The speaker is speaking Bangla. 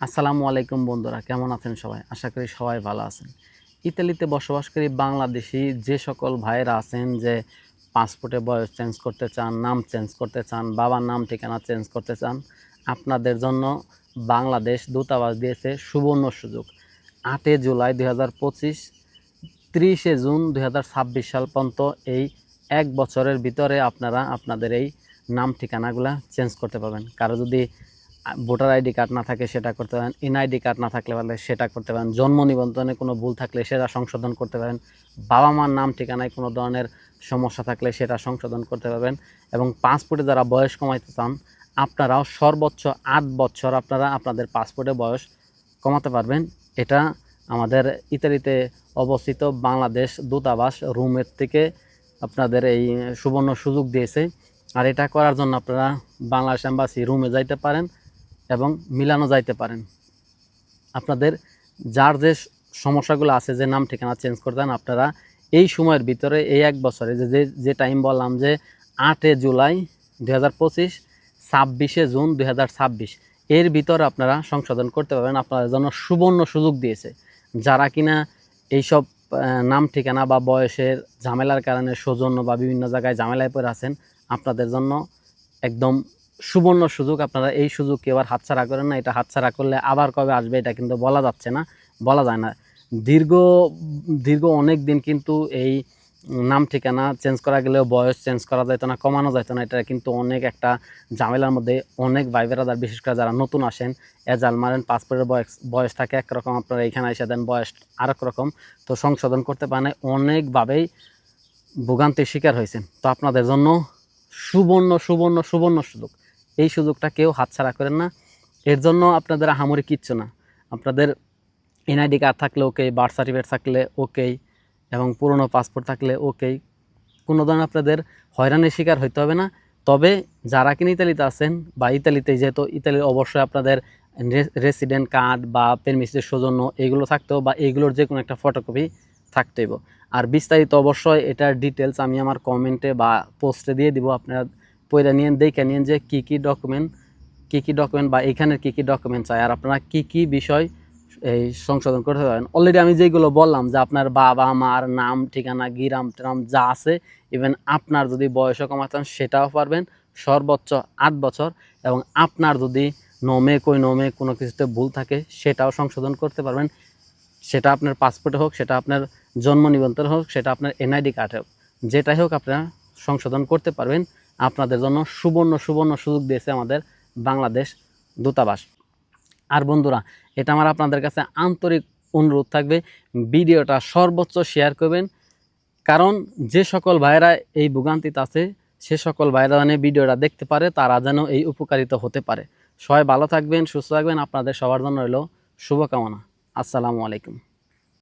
আসসালামু আলাইকুম বন্ধুরা, কেমন আছেন সবাই? আশা করি সবাই ভালো আছেন। ইতালিতে বসবাসকারী বাংলাদেশি যে সকল ভাইয়েরা আছেন যে পাসপোর্টে বয়স চেঞ্জ করতে চান, নাম চেঞ্জ করতে চান, বাবার নাম ঠিকানা চেঞ্জ করতে চান, আপনাদের জন্য বাংলাদেশ দূতাবাস দিয়েছে সুবর্ণ সুযোগ। আটই জুলাই দুই হাজার পঁচিশ, ত্রিশে জুন দুই হাজার ছাব্বিশ সাল পর্যন্ত এই এক বছরের ভিতরে আপনারা আপনাদের এই নাম ঠিকানাগুলা চেঞ্জ করতে পারবেন। কারও যদি ভোটার আইডি কার্ড না থাকে সেটা করতে পারেন এনআইডি কার্ড না থাকলে পারলে সেটা করতে পারেন, জন্ম নিবন্ধনে কোনো ভুল থাকলে সেটা সংশোধন করতে পারেন, বাবা মার নাম ঠিকানায় কোনো ধরনের সমস্যা থাকলে সেটা সংশোধন করতে পারবেন এবং পাসপোর্টে যারা বয়স কমাইতে চান, আপনারাও সর্বোচ্চ আট বছর আপনারা আপনাদের পাসপোর্টে বয়স কমাতে পারবেন। এটা আমাদের ইতালিতে অবস্থিত বাংলাদেশ দূতাবাস রুমের থেকে আপনাদের এই সুবর্ণ সুযোগ দিয়েছে। আর এটা করার জন্য আপনারা বাংলাদেশ এম্বাসি রুমে যাইতে পারেন। এবং মিলানো যাইতে পারেন। আপনাদের যার যে সমস্যাগুলো আছে, যে নাম ঠিকানা চেঞ্জ করতেন আপনারা এই সময়ের ভিতরে, এই এক বছরে, যে যে টাইম বললাম যে আটে জুলাই দু হাজার পঁচিশ, ছাব্বিশে জুন দু হাজার ছাব্বিশ, এর ভিতরে আপনারা সংশোধন করতে পারবেন। আপনাদের জন্য সুবর্ণ সুযোগ দিয়েছে। যারা কিনা এইসব নাম ঠিকানা বা বয়সের ঝামেলার কারণে, সৌজন্য বা বিভিন্ন জায়গায় ঝামেলায় পড়ে আছেন, আপনাদের জন্য একদম সুবর্ণ সুযোগ, আপনারা এই সুযোগ কেউ আর হাতছাড়া করেন না, এটা হাতছাড়া করলে আবার কবে আসবে এটা কিন্তু বলা যাচ্ছে না, বলা যায় না। দীর্ঘ দীর্ঘ অনেক দিন কিন্তু এই নাম ঠিকানা চেঞ্জ করা গেলেও বয়স চেঞ্জ করা যেত না, কমানো যেত না, এটা কিন্তু অনেক একটা ঝামেলার মধ্যে অনেক ভাই বেড়াদার বিশেষ করে যারা নতুন আসেন, এজাল মারেন, পাসপোর্টের বয়স বয়স থাকে একরকম, আপনারা এখানে এসে দেন, বয়স আরেক রকম, তো সংশোধন করতে পারেন অনেকভাবেই ভোগান্তির শিকার হয়েছেন। তো আপনাদের জন্য সুবর্ণ সুবর্ণ সুবর্ণ সুযোগ। এই সুযোগটা কেউ হাতছাড়া করেন না। এর জন্য আপনাদের আহামরি কিচ্ছু না। আপনাদের এনআইডি কার্ড থাকলে ওকে, বার্থ সার্টিফিকেট থাকলে ওকেই এবং পুরনো পাসপোর্ট থাকলে ওকেই। কোনো ধরনের আপনাদের হয়রানির শিকার হইতে হবে না। তবে যারা কিনা ইতালিতে আছেন বা ইতালিতে যেহেতু ইতালির অবশ্যই আপনাদের রেসিডেন্ট কার্ড বা পেরমিসের সৌজন্য এগুলো থাকতেও বা এগুলোর যে কোনো একটা ফটোকপি থাকতেইব। আর বিস্তারিত অবশ্যই এটার ডিটেলস আমি আমার কমেন্টে বা পোস্টে দিয়ে দিব আপনারা পয়লা নিয়ে দেখে নিন যে কী কী ডকুমেন্ট কী কী ডকুমেন্ট বা এখানের কী কী ডকুমেন্ট চাই, আর আপনারা কী কী বিষয় এই সংশোধন করতে পারেন। অলরেডি আমি যেগুলো বললাম যে আপনার বাবা, মার নাম, ঠিকানা, গিরাম, টিরাম যা আছে ইভেন আপনার যদি বয়সও কমাতে চান সেটাও পারবেন, সর্বোচ্চ আট বছর, এবং আপনার যদি নমে কই নমে কোনো কিছুতে ভুল থাকে সেটাও সংশোধন করতে পারবেন। সেটা আপনার পাসপোর্টে হোক, সেটা আপনার জন্ম নিবন্ধন হোক, সেটা আপনার এনআইডি কার্ডে হোক, যেটাই হোক আপনারা সংশোধন করতে পারবেন। আপনাদের জন্য সুবর্ণ সুবর্ণ সুযোগ দিয়েছে আমাদের বাংলাদেশ দূতাবাস। আর বন্ধুরা, এটা আমার আপনাদের কাছে আন্তরিক অনুরোধ থাকবে, ভিডিওটা সর্বোচ্চ শেয়ার করবেন। কারণ যে সকল ভাইরা এই ভোগান্তিতে আছে, সে সকল ভাইরা যেন ভিডিওটা দেখতে পারে, তারা যেন এই উপকারিত হতে পারে। সবাই ভালো থাকবেন, সুস্থ থাকবেন। আপনাদের সবার জন্য রইল শুভকামনা। আসসালামু আলাইকুম।